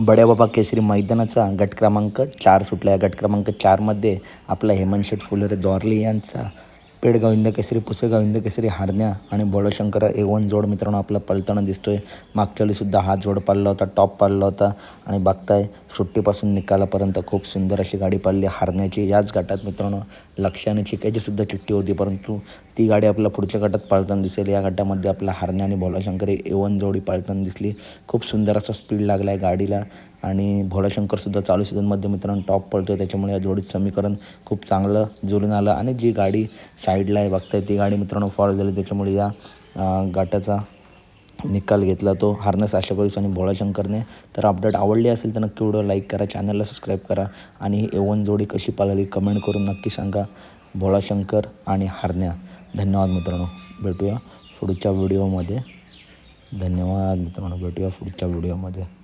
बड्या बाबा केसरी मैदानाचा गट क्रमांक चार सुटला. आहे गट क्रमांक चारमध्ये आपला हेमंत शेठ फुलेरे द्वारली यांचा पेडगाव इंद केसरी पुसेगाव इंद केसरी हारण्या आणि बोळशंकर एवन जोड मित्रांनो आपला पलताना दिसतोय. मागच्या वेळीसुद्धा हा जोड पाळला होता टॉप पाळला होता. आणि बघताय सुट्टीपासून निकालापर्यंत खूप सुंदर अशी गाडी पाळली हारण्याची याच गटात मित्रांनो लक्षाने चिकायची सुद्धा चिठ्ठी होती परंतु ती गाडी आपल्या पुढच्या गटात पाळताना दिसेल. या गटामध्ये आपला हारण्या आणि भोलाशंकर एवन जोडी पाळताना दिसली. खूप सुंदर असा स्पीड लागला आहे गाडीला आणि भोलाशंकरसुद्धा चालू सीझनमध्ये मित्रांनो टॉप पळतो त्याच्यामुळे या जोडीत समीकरण खूप चांगलं जुळून आलं आणि जी गाडी साईडला आहे बघताय ती गाडी मित्रांनो फॉल झाली. त्याच्यामुळे या अं, गटाचा निकाल घेतला तो हारनेस आशा पोलीस आणि भोळाशंकरने तर अपडेट आवडली असेल तर नक्की व्हिडिओ लाईक करा चॅनलला सबस्क्राईब करा आणि एवन जोडी कशी पाळली कमेंट करून नक्की सांगा. भोळाशंकर आणि हारण्या. धन्यवाद मित्रांनो. भेटूया पुढच्या व्हिडिओमध्ये. धन्यवाद मित्रांनो. भेटूया पुढच्या व्हिडिओमध्ये.